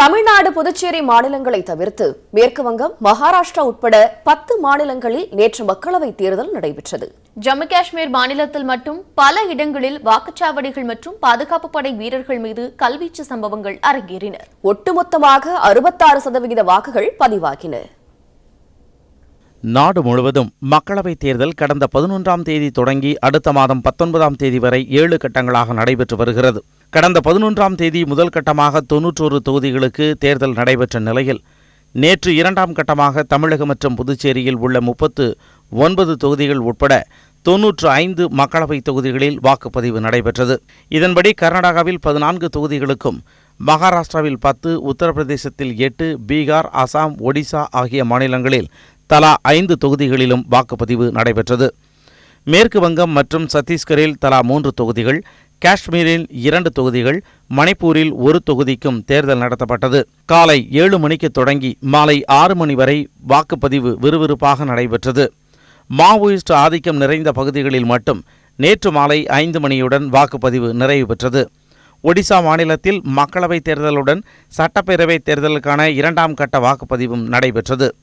தமிழ்நாடு புதுச்சேரி மாநிலங்களை தவிர்த்து மேற்கு வங்கம் மகாராஷ்டிரா உட்பட பத்து மாநிலங்களில் நேற்று மக்களவைத் தேர்தல் நடைபெற்றது. ஜம்மு காஷ்மீர் மாநிலத்தில் மட்டும் பல இடங்களில் வாக்குச்சாவடிகள் மற்றும் பாதுகாப்பு படை வீரர்கள் மீது கல்வீச்சு சம்பவங்கள் அரங்கேறின. ஒட்டுமொத்தமாக அறுபத்தாறு சதவிகித வாக்குகள் பதிவாகின. நாடு முழுவதும் மக்களவைத் தேர்தல் கடந்த பதினொன்றாம் தேதி தொடங்கி அடுத்த மாதம் பத்தொன்பதாம் தேதி வரை ஏழு கட்டங்களாக நடைபெற்று வருகிறது. கடந்த பதினொன்றாம் தேதி முதல் கட்டமாக தொன்னூற்றோரு தொகுதிகளுக்கு தேர்தல் நடைபெற்ற நிலையில் நேற்று இரண்டாம் கட்டமாக தமிழகம் மற்றும் புதுச்சேரியில் உள்ள முப்பத்து ஒன்பது தொகுதிகள் உட்பட தொன்னூற்று ஐந்து மக்களவைத் தொகுதிகளில் வாக்குப்பதிவு நடைபெற்றது. இதன்படி கர்நாடகாவில் பதினான்கு தொகுதிகளுக்கும் மகாராஷ்டிராவில் பத்து உத்தரப்பிரதேசத்தில் எட்டு பீகார் அசாம் ஒடிசா ஆகிய மாநிலங்களில் தலா ஐந்து தொகுதிகளிலும் வாக்குப்பதிவு நடைபெற்றது. மேற்கு வங்கம் மற்றும் சத்தீஸ்கரில் தலா மூன்று தொகுதிகள் காஷ்மீரில் இரண்டு தொகுதிகள் மணிப்பூரில் ஒரு தொகுதிக்கும் தேர்தல் நடத்தப்பட்டது. காலை ஏழு மணிக்கு தொடங்கி மாலை ஆறு மணி வரை வாக்குப்பதிவு விறுவிறுப்பாக நடைபெற்றது. மாவோயிஸ்ட் ஆதிக்கம் நிறைந்த பகுதிகளில் மட்டும் நேற்று மாலை ஐந்து மணியுடன் வாக்குப்பதிவு நிறைவு பெற்றது. ஒடிசா மாநிலத்தில் மக்களவைத் தேர்தலுடன் சட்டப்பேரவைத் தேர்தலுக்கான இரண்டாம் கட்ட வாக்குப்பதிவும் நடைபெற்றது.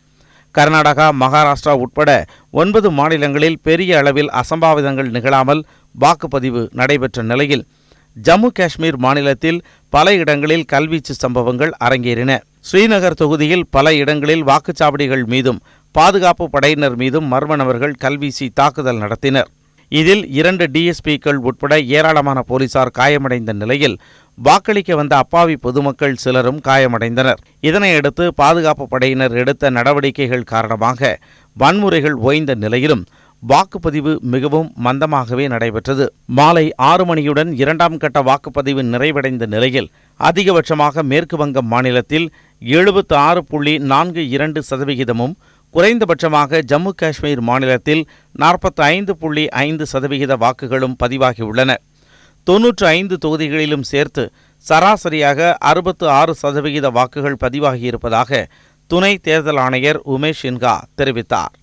கர்நாடகா மகாராஷ்டிரா உட்பட ஒன்பது மாநிலங்களில் பெரிய அளவில் அசம்பாவிதங்கள் நிகழாமல் வாக்குப்பதிவு நடைபெற்ற நிலையில் ஜம்மு காஷ்மீர் மாநிலத்தில் பல இடங்களில் கல்வீச்சு சம்பவங்கள் அரங்கேறின. ஸ்ரீநகர் தொகுதியில் பல இடங்களில் வாக்குச்சாவடிகள் மீதும் பாதுகாப்பு படையினர் மீதும் மர்ம நபர்கள் கல்வீசி தாக்குதல் நடத்தினர். இதில் இரண்டு டிஎஸ்பிக்கள் உட்பட ஏராளமான போலீசார் காயமடைந்த நிலையில் வாக்களிக்க வந்த அப்பாவி பொதுமக்கள் சிலரும் காயமடைந்தனர். இதனையடுத்து பாதுகாப்பு படையினர் எடுத்த நடவடிக்கைகள் காரணமாக வன்முறைகள் ஓய்ந்த நிலையிலும் வாக்குப்பதிவு மிகவும் மந்தமாகவே நடைபெற்றது. மாலை ஆறு மணியுடன் இரண்டாம் கட்ட வாக்குப்பதிவு நிறைவடைந்த நிலையில் அதிகபட்சமாக மேற்கு வங்க மாநிலத்தில் எழுபத்து ஆறு புள்ளி நான்கு இரண்டு சதவிகிதமும் குறைந்தபட்சமாக ஜம்மு காஷ்மீர் மாநிலத்தில் நாற்பத்தி ஐந்து புள்ளி ஐந்து சதவிகித வாக்குகளும் பதிவாகியுள்ளன. தொன்னூற்று ஐந்து தொகுதிகளிலும் சேர்த்து சராசரியாக அறுபத்து ஆறு சதவிகித வாக்குகள் பதிவாகியிருப்பதாக துணை தேர்தல் ஆணையர் உமேஷ் சின்ஹா தெரிவித்தார்.